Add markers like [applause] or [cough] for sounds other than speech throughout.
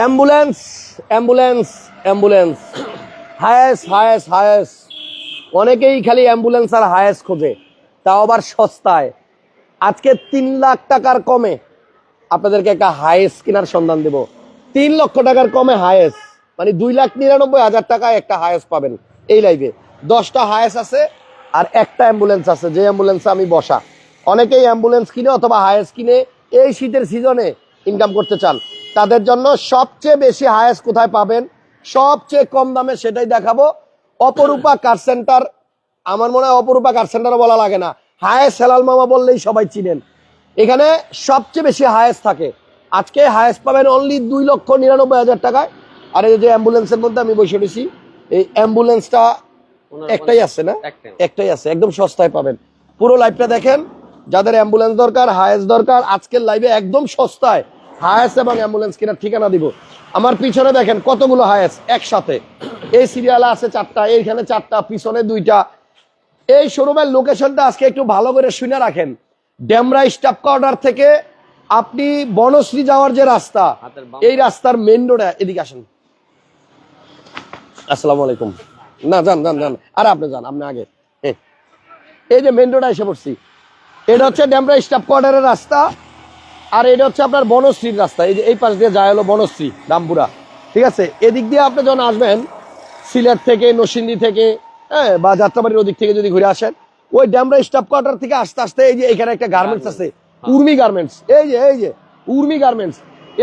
Ambulance ambulance ambulance. Hiace Hiace Hiace অনেকেই খালি ambulance আর Hiace খোঁজে, তাও আবার সস্তায়। আজকে তিন লাখ টাকার কমে। আপনাদেরকে একটা হায়েস কেনার সন্ধান দেব। তিন লক্ষ টাকার কমে হায়েস মানে দুই লাখ নিরানব্বই হাজার টাকায় একটা হায়েস পাবেন এই লাইভে দশটা হায়েস আছে আর একটা অ্যাম্বুলেন্স আছে, যে অ্যাম্বুলেন্সে আমি বসা। অনেকেই অ্যাম্বুলেন্স কিনে অথবা হায়েস কিনে এই শীতের সিজনে ইনকাম করতে চান। তাদের জন্য সবচেয়ে বেশি হায়েস্ট কোথায় পাবেন? সবচেয়ে কম দামে সেটাই দেখাবো। অপরূপা কার সেন্টার আমার মনে হয় অপরূপা কার সেন্টার বলা লাগে না। হায়েস হেলাল মামা বললেই সবাই চিনেন। এখানে সবচেয়ে বেশি হায়েস থাকে। আজকে হায়েস পাবেন অনলি দুই লক্ষ নিরানব্বই হাজার টাকায়। আর এই যে অ্যাম্বুলেন্সের মধ্যে আমি বসে রয়েছি এই অ্যাম্বুলেন্সটা একটাই আছে না? একটাই। আছে একদম সস্তায় পাবেন। পুরো লাইভটা দেখেন যাদের অ্যাম্বুলেন্স দরকার হায়েস দরকার আজকের লাইভে একদম সস্তায়। হায়েস এবং অ্যাম্বুলেন্স কেনার ঠিকানা দিব। আমার পিছনে দেখেন কতগুলো হায়েস একসাথে। এই সিরিয়ালে আছে চারটা এইখানে চারটা পিছনে দুইটা। এই শোরুমের লোকেশনটা আজকে একটু ভালো করে শুনে রাখেন। ড্যামরা স্টাফ কোয়ার্টার থেকে আপনি বনশ্রী যাওয়ার যে রাস্তা এই রাস্তার মেন রোডে এদিকে আসেন। আসসালামু আলাইকুম। না যান যান যান। আর আপনি যান আপনি আগে। এই যে মেন রোডে এসে পড়ছি। এটা হচ্ছে ড্যামরা স্টাফ কোয়ার্টারের রাস্তা। আর এটা হচ্ছে আপনার বনশ্রীর রাস্তা। এই যে এই পাশ দিয়ে যায় হলো বনশ্রী রামপুরা। ঠিক আছে? এদিক দিয়ে আপনি যখন আসবেন সিলেট থেকে নরসিংদী থেকে হ্যাঁ বা যাত্রাবাড়ির ওদিক থেকে যদি ঘুরে আসেন ওই ড্যামরা স্টাফ কোয়ার্টার থেকে আস্তে আস্তে এই যে এখানে একটা গার্মেন্টস আছে। উর্মি গার্মেন্টস এই যে এই যে উর্মি গার্মেন্টস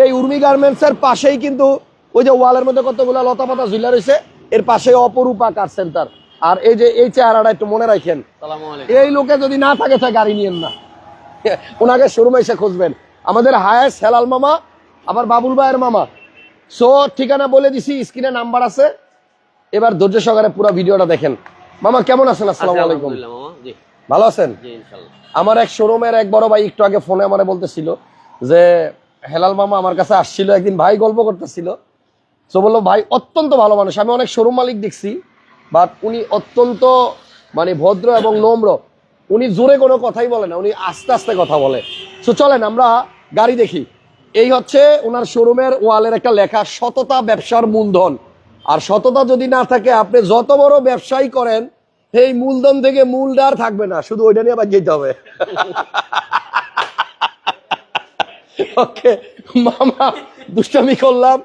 এই উর্মি গার্মেন্টস এর পাশেই কিন্তু ওই যে ওয়ালের মধ্যে কতগুলো লতা পাতা ঝুলা রয়েছে এর পাশে অপরূপা কার সেন্টার আর এই যে এই চেহারাটা একটু মনে রাখেন। এই লোকে যদি না থাকে গাড়ি নিয়েন না। ওনাকে শোরুমে এসে খুঁজবেন। আমাদের হায়াস হেলাল মামা আবার বাবুল ভাইয়ের মামা। সো ঠিকানা বলে দিছি স্ক্রিনে নাম্বার আছে। এবার ধৈর্য সহকারে পুরো ভিডিওটা দেখেন। মামা কেমন আছেন? আসসালামু আলাইকুম। ভালো আছেন? জি ইনশাআল্লাহ। আমার এক শোরুমের এক বড় ভাই একটু আগে ফোনে আমারে বলতেছিল যে হেলাল মামা আমার কাছে আসছিল একদিন ভাই গল্প করতেছিল। তো বলল ভাই অত্যন্ত ভালো মানুষ। আমি অনেক শোরুম মালিক দেখছি বাট উনি অত্যন্ত মানে ভদ্র এবং নম্র। উনি জোরে কোনো কথাই বলে না উনি আস্তে আস্তে কথা বলে। তো চলেন আমরা গাড়ি দেখি। এই হচ্ছে ওনার শোরুমের ওয়ালের একটা লেখা সততা ব্যবসার মূলধন। আর সততা যদি না থাকে আপনি যত বড় ব্যবসায়ী করেন সেই মূলধন থেকে মূলডার থাকবে না শুধু ওইটা নিয়ে আবার যেতে হবে। ওকে মামা দুষ্টামি করলাম।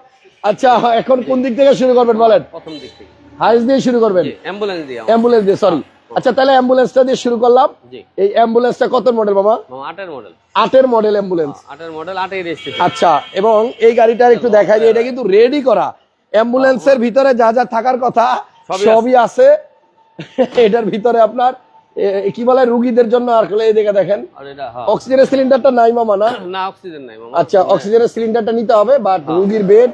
আচ্ছা এখন কোন দিক থেকে শুরু করবেন বলেন? প্রথম দিক থেকে। হাইস দিয়ে শুরু করবেন? অ্যাম্বুলেন্স দিয়ে। অ্যাম্বুলেন্স দিয়ে সরি আচ্ছা তাহলে অ্যাম্বুলেন্সটা দিয়ে শুরু করলাম। এই অ্যাম্বুলেন্সটা কত মডেল মামা আটের মডেল আটের মডেল অ্যাম্বুলেন্স আটের মডেল আটের আচ্ছা এবং এই গাড়িটার একটু দেখাই যে এটা কিন্তু রেডি করা। অ্যাম্বুলেন্সের ভিতরে যা যা থাকার কথা সবই আছে। [laughs] এটার ভিতরে আপনার কি বলে রুগীদের জন্য আর এই দেখেন। হ্যাঁ। অক্সিজেনের সিলিন্ডারটা নাই মামা না? না অক্সিজেন নাই মামা। আচ্ছা অক্সিজেনের সিলিন্ডারটা নিতে হবে বাট রুগীর বেড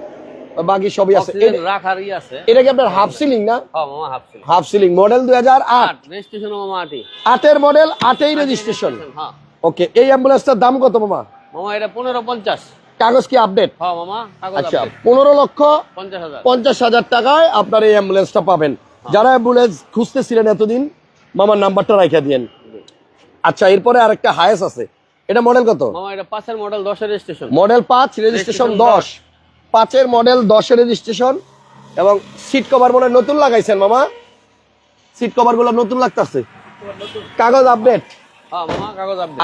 বাকি সবই আছে। অক্সিজেন এ- রাখার ই আছে। এটা কি আপনার হাফ সিলিং না? হ্যাঁ half ceil half ceiling model দুই হাজার আট। আট রেজিস্ট্রেশন মামা আটই। আটের মডেল আটেই রেজিস্ট্রেশন হ্যাঁ। ওকে এই অ্যাম্বুলেন্সটার দাম কত মামা? মামা এটা পনেরো পঞ্চাশ। কাগজ কি আপডেট হ্যাঁ আচ্ছা পনেরো লক্ষ পঞ্চাশ হাজার। টাকায় আপনার এই অ্যাম্বুলেন্সটা পাবেন। যারা অ্যাম্বুলেন্স খুঁজতেছিলেন এতদিন মামার নাম্বারটা রাখা দিয়েন। আচ্ছা এরপরে আরেকটা হায়েস আছে। এটা মডেল কত? মামা এটা পাঁচের মডেল দশের রেজিস্ট্রেশন মডেল পাঁচ রেজিস্ট্রেশন দশ। পাঁচের মডেল দশের রেজিস্ট্রেশন এবং সিট কভার মনে নতুন লাগাইছেন মামা? সিট কভারগুলো নতুন লাগতেছে? কাগজ আপডেট হ্যাঁ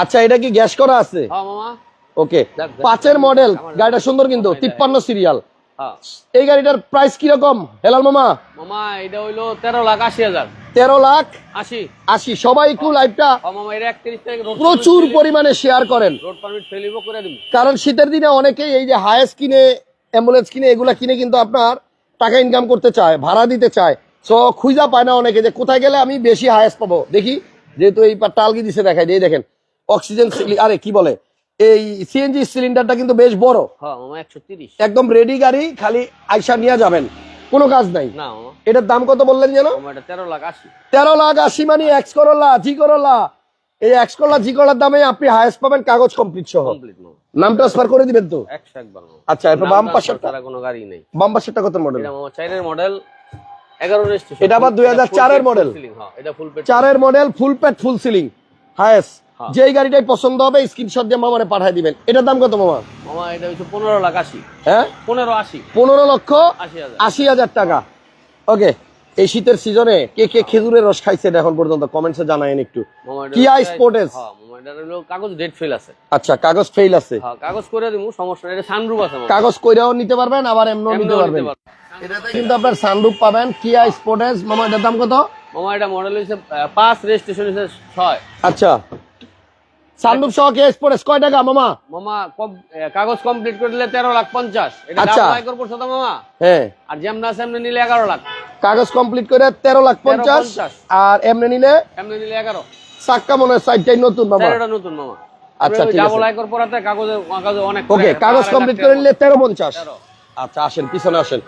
আচ্ছা এটা কি গ্যাস করা আছে? হ্যাঁ ওকে দেখ। পাঁচের মডেল গাড়িটা সুন্দর কিন্তু তিপ্পান্ন সিরিয়াল হ্যাঁ। এই গাড়িটার প্রাইস কীরকম? হেলাল মামা? মামা এটা হইল তেরো লাখ আশি হাজার। তেরো লাখ আশি। আশি। সবাই একটু লাইভটা প্রচুর পরিমাণে শেয়ার করেন। কারণ শীতের দিনে অনেকেই এই যে হায়েস কিনে অ্যাম্বুলেন্স কিনে এগুলা কিনে কিন্তু আপনার টাকা ইনকাম করতে চায় ভাড়া দিতে চায়। সো খুঁজা পায় না অনেকে যে কোথায় গেলে আমি বেশি হায়েস্ট পাবো। দেখি যেহেতু এই পাটটা আলগি দিছে দেখাই দিয়ে দেখেন অক্সিজেন আরে কি বলে? এই সিএনজি সিলিন্ডারটা কিন্তু বেশ বড়। হ্যাঁ একদম রেডি গাড়ি খালি আইসা নিয়ে যাবেন। কোনো কাজ নাই। না এটার দাম কত বললেন যেন? তেরো লাখ আশি। তেরো লাখ আশি মানে এক্স করোলা জি করলা এই এক্স করলা জি করলার দামে আপনি হায়েস্ট পাবেন কাগজ কমপ্লিট সহ। নাম ট্রান্সফার করে দিবেন তো? আচ্ছা এরপর বাম নাম তারা কোনো গাড়ি নেই। বাম পাশেরটা কত মডেল এটা মামা চারের মডেল এগারো এটা আবার 2004 এর model। হ্যাঁ চারের মডেল ফুল পেট ফুল সিলিং হায়েস্ট হ্যাঁ। যেই গাড়িটাই পছন্দ হবে স্ক্রিনশট দিয়ে মামারে পাঠিয়ে দিবেন। এটার দাম কত মামা? মামা এটা হচ্ছে পনেরো লাখ আশি। হ্যাঁ? পনেরো আশি। পনেরো লক্ষ আশি হাজার। টাকা। ওকে এই শীতের সিজনে কে কে খেজুরের রস খাইছেন এখন পর্যন্ত? কমেন্টসে জানায়েন একটু। কিয়া স্পোর্টেস হ্যাঁ কাগজ ডেট ফেল আছে। আচ্ছা কাগজ ফেল আছে। হ্যাঁ কাগজ করে দিব সমস্যা এটা সানরুফ আছে কাগজ কইরাও নিতে পারবেন আবার এমনও নিতে পারবেন। এটাতে কিন্তু আপনার সানরুফ পাবেন কিয়া স্পোর্টেস মামা এটার দাম কত? মামা এটা মডেল আহ, পাঁচ রেজিস্ট্রেশন হচ্ছে ছয়। আচ্ছা। সানরুফ সহ কিয়া স্পোর্টেস কয় টাকা মামা? মামা কাগজ কমপ্লিট করে দিলে তেরো লাখ পঞ্চাশ। এটা আচ্ছা। ডাবল আয়কর মামা। হ্যাঁ। আর যেমন আছে এমনি নিলে এগারো লাখ। কাগজ কমপ্লিট করে তেরো লাখ পঞ্চাশ আর এমনি নিলে এমনি নিলে এগারো। চাক্কা মনে হয় সাইডটাই নতুন মামা। নতুন মামা। আচ্ছা, ঠিক আছে। ডাবল আয়কর পড়াতে কাগজে কাগজে অনেক ওকে কাগজ কমপ্লিট করে নিলে তেরো পঞ্চাশ। আচ্ছা আসেন পিছনে আসেন।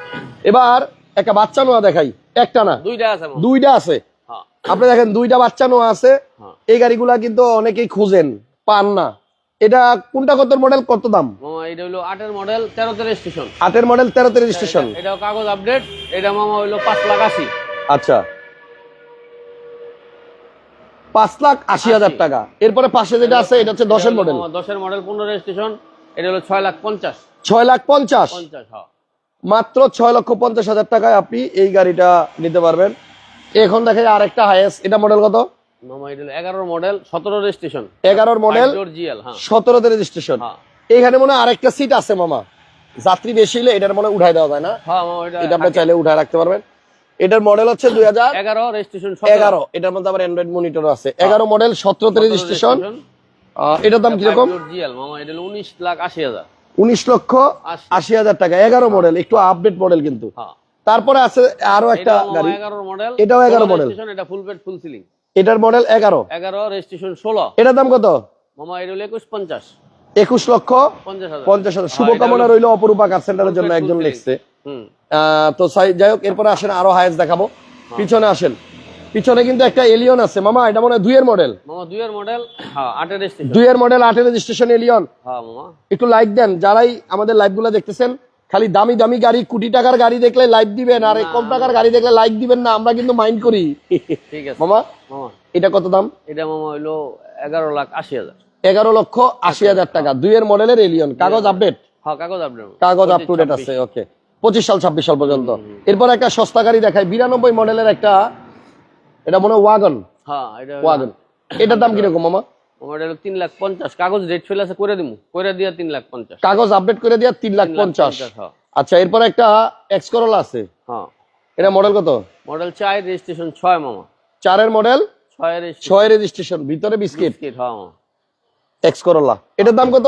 এবার একটা বাচ্চা নোয়া দেখাই। একটা না? দুইটা আছে দুইটা আছে? হ্যাঁ। আপনি দেখেন দুইটা বাচ্চা নোয়া আছে। হ্যাঁ। এই গাড়িগুলা কিন্তু অনেকেই খুঁজেন পান না। এটা কোনটা কত মডেল কত দাম? এটা হলো আটের মডেল তেরোতে রেজিস্ট্রেশন আটের মডেল তেরোতে রেজিস্ট্রেশন এটাও কাগজ আপডেট এটা মামা হইল পাঁচ লাখ আশি। আচ্ছা। পাঁচ লাখ আশি হাজার টাকা। এরপরে পাশে যেটা আছে এটা হচ্ছে দশের মডেল দশের মডেল পনেরো রেজিস্ট্রেশন এটা হলো ছয় লাখ পঞ্চাশ। ছয় লাখ পঞ্চাশ? হ্যাঁ। মাত্র ছয় লক্ষ পঞ্চাশ হাজার টাকায় আপনি এই গাড়িটা নিতে পারবেন। এখন দেখে আরেকটা হাইয়েস্ট এটা মডেল কত? এটা এগারোর মডেল সতেরো রেজিস্ট্রেশন এগারোর মডেল হ্যাঁ। সতেরোতে রেজিস্ট্রেশন হ্যাঁ। এখানে মনে হয় আরেকটা সিট আছে মামা। যাত্রী বেশি হলে এটার মনে উঠাই দেওয়া যায় না? হ্যাঁ এটা এটা আপনি চাইলে উঠায় রাখতে পারবেন। এটার মডেল হচ্ছে দুই হাজার এগারো রেজিস্ট্রেশন এগারো। এটার মধ্যে আবার অ্যান্ড্রয়েড মনিটর আছে। এগারো মডেল সতেরোতে রেজিস্ট্রেশন এটার দাম কীরকম? উনিশ লাখ আশি হাজার। উনিশ লক্ষ আশি। হাজার টাকা। এগারো মডেল একটু আপডেট মডেল কিন্তু। হ্যাঁ। তারপরে আছে আরও একটা গাড়ি। মডেল এটাও 11 model। এটা ফুল ফুল সিলিং এটার মডেল এগারো। এগারো রেজিস্ট্রেশন ষোলো। এটার দাম কত? মামা এটা হলো একুশ পঞ্চাশ। একুশ লক্ষ পঞ্চাশ হাজার। হ্যাঁ, শুভকামনা রইল অপরূপা কার সেন্টারের জন্য একজন লিখছে তো যাই হোক এরপরে আসেন আরও হায়েস দেখাবো। হ্যাঁ। পিছনে আসেন। পিছনে কিন্তু একটা এলিয়ন আছে। মামা এটা মনে হয় দুইয়ের মডেল মামা দুইয়ের মডেল হ্যাঁ দুইয়ের মডেল আটের রেজিস্ট্রেশন এলিয়ন একটু লাইক দেন। যারাই আমাদের লাইভগুলো দেখতেছেন খালি দামি দামি গাড়ি কোটি টাকার গাড়ি দেখলে লাইক দিবেন আর কম টাকার গাড়ি দেখলে লাইক দিবেন না আমরা কিন্তু মাইন্ড করি। ঠিক আছে। মামা এটা কত দাম? এটা মামা হইল এগারো লাখ আশি হাজার। এগারো লক্ষ আশি হাজার টাকা। দুইয়ের মডেলের এলিয়ন কাগজ আপডেট হ্যাঁ কাগজ আপডেট কাগজ আপ টু ডেট আছে ওকে পঁচিশ সাল ছাব্বিশ সাল পর্যন্ত। এরপর একটা সস্তা গাড়ি দেখায় বিরানব্বই মডেলের একটা এটা মনে হয় ওয়াগন হ্যাঁ এটা ওয়াগন এটার দাম কীরকম মামা? হলো তিন লাখ পঞ্চাশ কাগজ রেট ফেলে আছে করে দিমু। করে দিয়া তিন লাখ পঞ্চাশ। কাগজ আপডেট করে দিয়া তিন লাখ পঞ্চাশ। হ্যাঁ। আচ্ছা এরপর একটা এক্স করোলা আছে। হ্যাঁ। এটা মডেল কত? মডেল চার রেজিস্ট্রেশন ছয় মামা। চারের মডেল ছয় রেজিস্ট্রেশন ভিতরে বিস্কিট হ্যাঁ এক্স করোলা এটার দাম কত?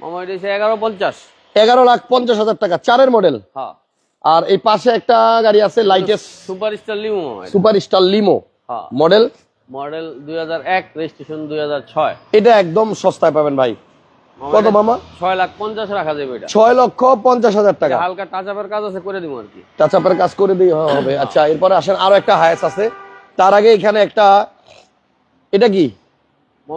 মামা এটা হচ্ছে এগারো পঞ্চাশ। এগারো লাখ পঞ্চাশ হাজার টাকা চারের মডেল হ্যাঁ। আর এই পাশে একটা গাড়ি আছে LiteAce super star limo super star limo model model দুই হাজার এক রেজিস্ট্রেশন দুই হাজার ছয়। এটা একদম সস্তায় পাবেন ভাই। কত মামা? ছয় লাখ পঞ্চাশ রাখা যাবে এটা। লক্ষ পঞ্চাশ হাজার টাকা। হালকা টাচ আপের কাজ আছে করে দিব আর কি। টাচাপের কাজ করে দিয়ে হবে। আচ্ছা এরপরে আসেন আরও একটা হায়াস আছে। তার আগে এখানে একটা এটা কি?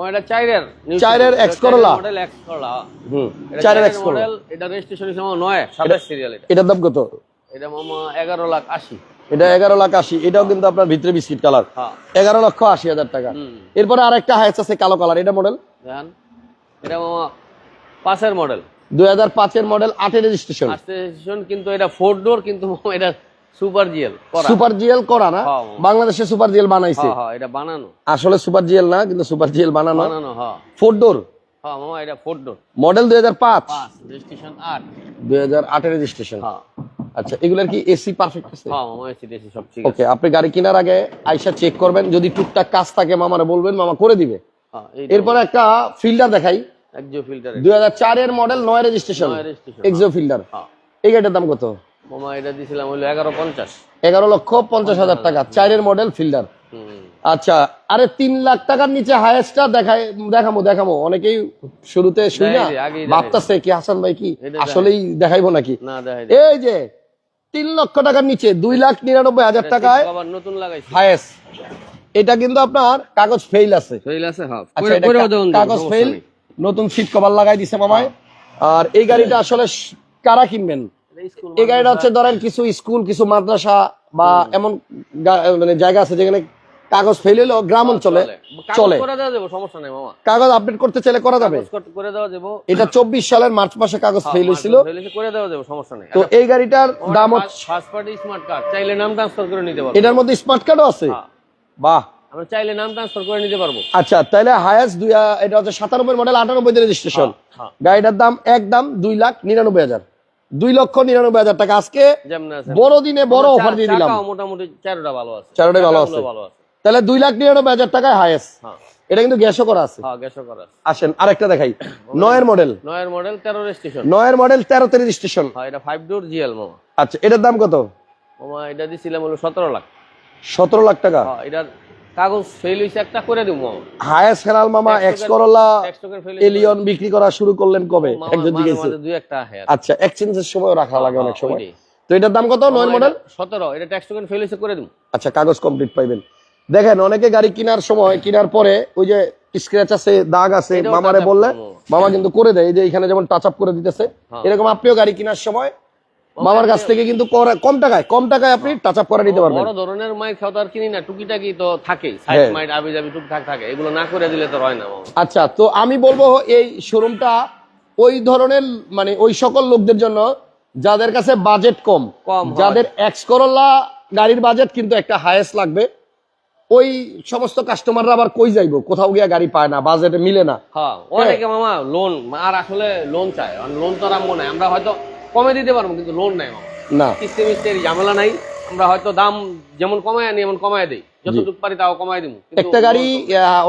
এটা চাইরের চাইরের X Corolla। Model X Corolla hmm চাইরের X Corolla এটা রেজিস্ট্রেশন হিসেবে নয় সাতাশ সিরিয়াল এটা। এটার দাম কত? এটা মামা এগারো লাখ আশি। এটা এগারো লাখ আশি এটাও কিন্তু আপনার ভিতরে বিস্কিট কালার। হ্যাঁ। এগারো লক্ষ আশি হাজার টাকা। এরপরে আর একটা হায়াস আছে কালো কালার এটা মডেল এটা পাঁচের মডেল দুই হাজার পাঁচের মডেল আটের রেজিস্ট্রেশন কিন্তু এটা ফোর ডোর কিন্তু এটা সুপার জিএল সুপার জিএল করা না? হ্যাঁ। বাংলাদেশে সুপার জিএল বানাইছে। হ্যাঁ এটা বানানো। আসলে সুপার জিএল না কিন্তু সুপার জিএল বানানো। বানানো ফোর ডোর এটা ফোর ডোর মডেল দুই হাজার পাঁচ। রেজিস্ট্রেশন আট। দুই হাজার আটের রেজিস্ট্রেশন আচ্ছা এগুলার কি এসি পারফেক্ট আছে? হ্যাঁ মামা এসি টেসি সব ঠিক আছে। ওকে আপনি গাড়ি কেনার আগে আইসা চেক করবেন যদি টুকটাক কাজ থাকে মামারা বলবেন মামা করে দিবে। হ্যাঁ এরপরে একটা ফিল্ডার দেখাই। ফিল্টার দুই হাজার চারের মডেল নয় রেজিস্ট্রেশন এক্সো ফিল্ডার হ্যাঁ। এই গাড়িটার দাম কত? মামা এটা দিছিলাম এগারো পঞ্চাশ। এগারো লক্ষ পঞ্চাশ হাজার টাকা। চারের মডেল ফিল্ডার আচ্ছা আরে তিন লাখ টাকার নিচে হায়েস্টটা দেখাই দেখামো দেখামো। অনেকেই শুরুতে শুই না। ভাবতাছে কি হাসান ভাই কি আসলেই দেখাইবো নাকি? না দেখাই। এই যে তিন লক্ষ টাকার নিচে দুই লাখ নিরানব্বই হাজার টাকায় নতুন লাগাইছে। হায়েস্ট এটা কিন্তু আপনার কাগজ ফেইল আছে। ফেল আছে হ্যাঁ। আচ্ছা কাগজ ফেইল নতুন সিট কভার লাগাই দিছে মামায় আর এই গাড়িটা আসলে কারা কিনবেন? এই গাড়িটা হচ্ছে ধরেন কিছু স্কুল কিছু মাদ্রাসা বা এমন মানে জায়গা আছে যেখানে কাগজ ফেল হইল গ্রাম অঞ্চলে চলে। কাগজ আপডেট করতে চাইলে করা যাবে। এটা চব্বিশ সালের মার্চ মাসে কাগজ ফেল হয়েছিল। সমস্যা নেই। তো এই গাড়িটার দাম এটার মধ্যে স্মার্ট কার্ডও আছে? হ্যাঁ। বাহ। আমরা চাইলে নাম ট্রান্সফার করে নিতে পারব। আচ্ছা তাহলে হায়াস দুই এটা হচ্ছে সাতানব্বই মডেল আটানব্বই রেজিস্ট্রেশন হ্যাঁ। গাড়িটার দাম এক দাম দুই লাখ নিরানব্বই হাজার। দুই লক্ষ নিরানব্বই হাজার টাকা। আজকে যেমন আছে। বড় অফার দিয়ে দিলাম। মোটামুটি চারোটা ভালো আছে। চারোটাই ভালো আছে। ভালো আছে। তাহলে দুই লাখ নিরানব্বই হাজার টাকায় হায়েস হ্যাঁ। এটা কিন্তু গ্যাসও করা আছে। হ্যাঁ গ্যাসও করা আছে। আসেন আরেকটা দেখাই। নয়ের মডেল নয়ের মডেল তেরো স্টেশন নয়ের মডেল তেরোতে রেজিস্ট্রেশন হ্যাঁ এটা ফাইভ ডোর জিএল মামা আচ্ছা এটার দাম কত? মামা এটা দিছিলাম হলো সতেরো লাখ। সতেরো লাখ টাকা। হ্যাঁ এটার কাগজ ফেল একটা করে দিব মামা হায়েস হেলাল মামা এক্স করলা এলিয়ন বিক্রি করা শুরু করলেন কবে? একজন জিজ্ঞেস দুই একটা হ্যাঁ আচ্ছা এক্সচেঞ্জের সময় রাখা লাগে অনেক সময়। তো এটার দাম কত? নয়ের মডেল সতেরো এটা ট্যাক্স টোকেন ফেল হয়েছে করে দিব। আচ্ছা কাগজ কমপ্লিট পাইবেন। দেখেন অনেকে গাড়ি কেনার সময় কেনার পরে ওই যে স্ক্র্যাচ আছে দাগ আছে মামারে বললে মামা কিন্তু করে দেয় যে এখানে যেমন টাচ আপ করে দিতেছে হ্যাঁ। এরকম আপনিও গাড়ি কেনার সময় মামার কাছ থেকে কিন্তু কম টাকায় কম টাকায় আপনি টাচ আপ করে নিতে পারবেন। বড় ধরনের মাইক খাওয়া কিনি না টুকিটাকি তো থাকেই। সাইড হ্যাঁ। মাইট আবি যাবি টুকটাক থাকে এগুলো না করে দিলে তো হয় না আচ্ছা তো আমি বলব এই শোরুমটা ওই ধরনের মানে ওই সকল লোকদের জন্য যাদের কাছে বাজেট কম কম যাদের এক্স করোলা গাড়ির বাজেট কিন্তু একটা হায়েস্ট লাগবে। ওই সমস্ত কাস্টমাররা আবার কই যাইবো? কোথাও গিয়া গাড়ি পায় না বাজেটে মিলে না। হ্যাঁ অনেকে মামা লোন আর আসলে লোন চায়। লোন তো আর আমো নাই। আমরা হয়তো কমে দিতে পারব কিন্তু লোন নাই মামা। না। কিস্তি মিস্তির ঝামেলা নাই। আমরা হয়তো দাম যেমন কমায় আনি এমন কমায় দেই। যতটুকু পারি তাও কমায় দিব একটা গাড়ি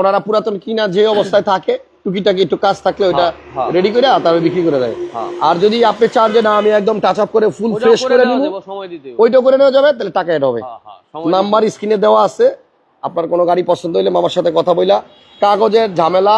ওনারা পুরাতন কিনা যে অবস্থায় থাকে টুকিটাকি একটু কাজ থাকলে ওইটা হ্যাঁ, হ্যাঁ। রেডি করে তারপরে বিক্রি করে দেয়। হ্যাঁ। আর যদি আপনি চান যে না আমি একদম টাচ আপ করে ফুল ফ্রেশ করে নিব দিতে ওইটা করে নেওয়া যাবে তাহলে টাকা এটা হবে। হ্যাঁ, হ্যাঁ, নাম্বার স্ক্রিনে দেওয়া আছে। আপনার কোনো গাড়ি পছন্দ হইলে মামার সাথে কথা বইলা। কাগজের ঝামেলা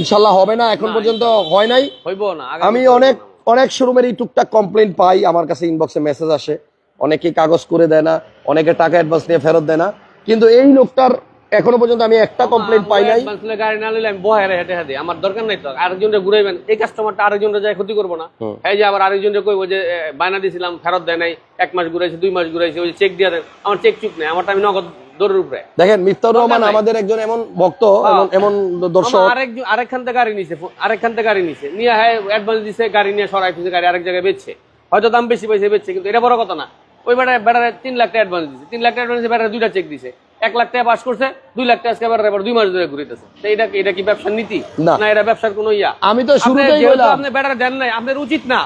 ইনশাল্লাহ হবে না এখন পর্যন্ত হয় নাই। হইব না আমি অনেক অনেক শোরুমের এই টুকটাক কমপ্লেন পাই আমার কাছে ইনবক্সে মেসেজ আসে। অনেকেই কাগজ করে দেয় না অনেকে টাকা অ্যাডভান্স নিয়ে ফেরত দেয় না। কিন্তু এই লোকটার এখনও পর্যন্ত আমি একটা কমপ্লেন পাই নাই। গাড়ি না নিলে আমি বহায় হেঁটে হেঁটে আমার দরকার নাই তো আরেকজনকে ঘুরাইবেন। এই কাস্টমারটা আরেকজনটা যায় ক্ষতি করব না। এই যে আবার আরেকজনকে কই ওই যে বায়না দিয়েছিলাম ফেরত দেয় নাই এক মাস ঘুরাইছে দুই মাস ঘুরাইছে ওই চেক দিয়ে দেন আমার চেক চুক নেই আমারটা আমি নগদ দৌড়ের উপরে। দেখেন মিফতার রহমান আমাদের একজন এমন ভক্ত হ্যাঁ। এমন দর্শক। আরেকজন আরেকখান থেকে গাড়ি নিছে আরেকখান থেকে গাড়ি নিছে। নিয়ে হ্যাঁ অ্যাডভান্স দিছে গাড়ি নিয়ে সরাই ফেলছে গাড়ি আরেক জায়গায় বেচছে। হয়তো দাম বেশি পয়সা বেচছে কিন্তু এটা বড় কথা না। ওই বেটার বেটারে তিন লাখ টাকা অ্যাডভান্স দিছে। তিন লাখ টাকা অ্যাডভান্স বেটারে দুইটা চেক দিছে। এক লাখ টাকা পাস করছে দুই লাখ টাকা আজকে এবার দুই মাস ধরে ঘুরিতেছে তো এটা এটা কি ব্যবসার নীতি? না। এটা ব্যবসার কোনো ইয়া? আমি তো আপনি শুরুতেই বললাম। আপনি বেটার দেন নাই আপনার উচিত না।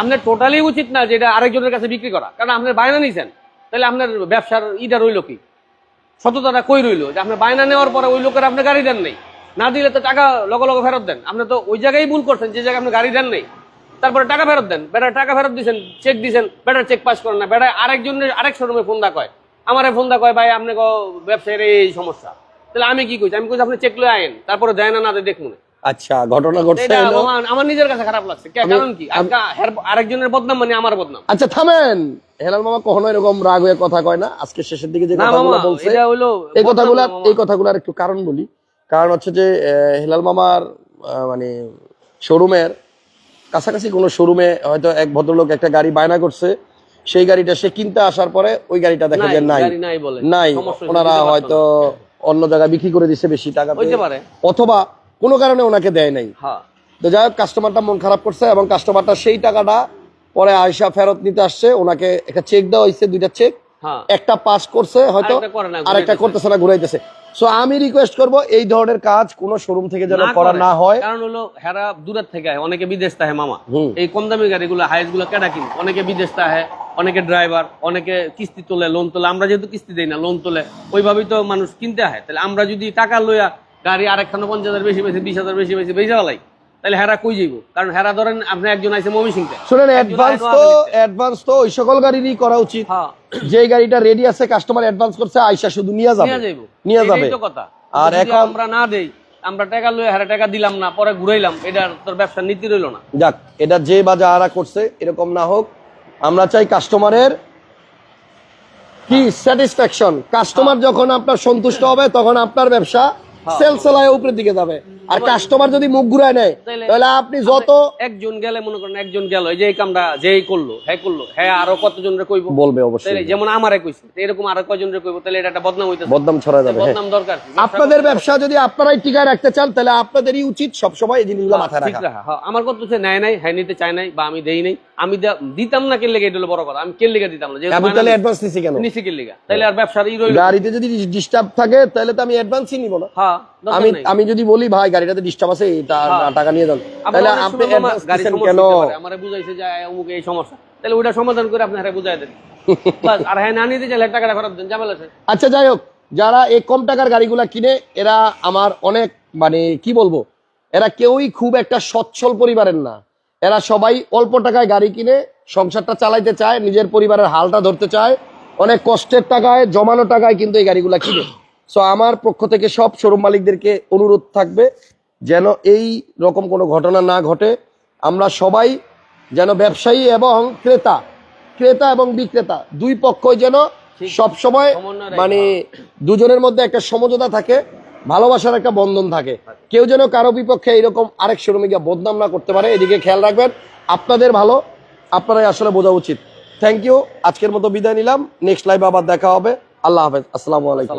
আপনার টোটালি উচিত না যে এটা আরেকজনের কাছে বিক্রি করা। কারণ আপনার বায়না নিছেন। তাহলে আপনার ব্যবসার ইটা রইল কি? সততাটা কই রইল? যে আপনি বায়না নেওয়ার পরে ওই লোকের আপনি গাড়ি দেন নাই। না দিলে তো টাকা লগে লগে ফেরত দেন। আপনি তো ওই জায়গায় ভুল করছেন যে জায়গায় আপনি গাড়ি দেন নাই। তারপরে টাকা ফেরত দেন। বেটার টাকা ফেরত দিছেন চেক দিছেন বেটার চেক পাস করেন না। বেটা আরেকজনের আরেক শোরুমে ফোন দা কয় আমার ফোন দা কয় ভাই আপনি ব্যবসায়ের এই সমস্যা। তাহলে আমি কি কইছি? আমি কইছি আপনি চেক লয়ে আইন তারপরে দেয় না না দেখুন আচ্ছা ঘটনা ঘটছে আমার- নিজের কাছে খারাপ লাগছে। কারণ কি? আরেকজনের বদনাম মানে আমার বদনাম। আচ্ছা থামেন। হেলাল মামা কখনো এরকম রাগ হয়ে কথা কয় না। আজকে শেষের দিকে যে কথাগুলো বলছে এই কথাগুলো। এই কথাগুলোর একটু কারণ বলি। কারণ হচ্ছে যে হেলাল মামার মানে শোরুমের কাছাকাছি কোনো শোরুমে হয়তো এক ভদ্রলোক একটা গাড়ি বায়না করছে। সেই গাড়িটা সে কিনতে আসার পরে ওই গাড়িটা দেখা যায় নাই। নাই ওনারা হয়তো অন্য জায়গায় বিক্রি করে দিছে বেশি টাকা অথবা কোনো কারণে ওনাকে দেয় নাই। হ্যাঁ। তো যাই হোক কাস্টমারটা মন খারাপ করছে এবং কাস্টমারটা সেই টাকাটা পরে আয়সা ফেরত নিতে আসছে ওনাকে একটা চেক দেওয়া হয়েছে দুইটা চেক হ্যাঁ। একটা পাস করছে হয়তো আরেকটা আরেকটা ঘুরাইতেছে। করতেছে না ঘুরাইতেছে। সো আমি রিকোয়েস্ট করব এই ধরনের কাজ কোনো শোরুম থেকে যেন করা না হয়। কারণ হলো হেরা দূরের থেকে আয় অনেকে বিদেশ তাহে মামা। এই কম দামি গাড়িগুলো হাইসগুলো কেনা কিনে? অনেকে বিদেশ তাহে অনেকে ড্রাইভার অনেকে কিস্তি তোলে লোন তোলে। আমরা যেহেতু কিস্তি দেই না লোন তোলে ওইভাবেই তো মানুষ কিনতে হয় তাহলে আমরা যদি টাকা লইয়া গাড়ি আরেকখানে পঞ্চাশ হাজার বেশি বেশি বিশ হাজার বেশি বেশি বেশি লাই। তাহলে হেরা কই যাইব? কারণ হেরা ধরেন আপনি একজন আইসে মমি সিংতে। শুনেন অ্যাডভান্স তো অ্যাডভান্স তো ওই সকল গাড়িরই করা উচিত। হ্যাঁ। যে গাড়িটা রেডি আছে কাস্টমার অ্যাডভান্স করছে আয়সা শুধু নিয়ে যাবে। নিয়ে যাবে। এটাই তো কথা। আর এখন- আমরা না দেই আমরা টাকা লইয়া হেরা টাকা দিলাম না পরে ঘুরাইলাম এটা তোর ব্যবসার নীতি রইল না। যাক এটা যে বা যারা করছে এরকম না হোক। আমরা চাই কাস্টমারের কি স্যাটিসফ্যাকশন কাস্টমার যখন আপনার সন্তুষ্ট হবে তখন আপনার ব্যবসা। সেল সেলায় উপরের দিকে যাবে। আর কাস্টমার যদি মুখ ঘুরায় নেয় তাহলে আপনি যত একজন গেলে মনে করেন একজন গেল যে এই কামটা যেই করল হ্যাঁ করল হ্যাঁ আরও কতজন রে বলবে অবশ্যই। যেমন আমারে কইছে এরকম আরও কয়জন রে কইবো তাহলে এটা একটা বদনাম হইতেছে। বদনাম ছড়া যাবে হ্যাঁ। বদনাম দরকার আপনাদের ব্যবসা যদি আপনারাই টিকায় রাখতে চান তাহলে আপনাদেরই উচিত সবসময় এই জিনিসগুলো মাথায় রাখা। হ্যাঁ, আমার কথা হচ্ছে নেয় নাই হ্যাঁ নিতে চায় নাই বা আমি দেই নাই। আমি দিতাম না কেন লেগে এটা বড় কথা। আমি কেন লেগে দিতাম না তাহলে অ্যাডভান্স নিছি কেন? নিছি কেন লেগে তাহলে আর ব্যবসার ই রইল। গাড়িতে যদি ডিস্টার্ব থাকে তাহলে তো আমি অ্যাডভান্সই নিব না। হ্যাঁ আমি আমি যদি বলি ভাই গাড়িটাতে ডিস্টার্ব আছে হ্যাঁ। টাকা নিয়ে যান। তাহলে আপনি অ্যাডভান্স কেন? আমারে বুঝাইছে যে অমুক এই সমস্যা। তাহলে ওটা সমাধান করে আপনি হারে বুঝাই দেন। [laughs] বাস আর হ্যাঁ না নিতে চাইলে টাকাটা ফেরত দেন ঝামেলা আচ্ছা যাই হোক যারা এই কম টাকার গাড়িগুলা কিনে এরা আমার অনেক মানে কি বলব এরা কেউই খুব একটা সচ্ছল পরিবারের না। এরা সবাই অল্প টাকায় গাড়ি কিনে সংসারটা চালাইতে চায় নিজের পরিবারের হালটা ধরতে চায়। অনেক কষ্টের টাকায় জমানো টাকায় কিন্তু এই গাড়িগুলা কিনে। সো আমার পক্ষ থেকে সব শোরুম মালিকদেরকে অনুরোধ থাকবে যেন এই রকম কোনো ঘটনা না ঘটে। আমরা সবাই যেন ব্যবসায়ী এবং ক্রেতা ক্রেতা এবং বিক্রেতা দুই পক্ষই যেন ঠিক। সব সময় মানে দুজনের মধ্যে একটা সমঝোতা থাকে। ভালোবাসার একটা বন্ধন থাকে। কেউ যেন কারও বিপক্ষে এরকম আরেক শোরুমে বদনাম না করতে পারে, এদিকে খেয়াল রাখবেন, আপনাদের ভালো, আপনারাই আসলে বোঝা উচিত। থ্যাংক ইউ আজকের মতো বিদায় নিলাম নেক্সট লাইভ আবার দেখা হবে, আল্লাহ হাফেজ, আসসালামু আলাইকুম।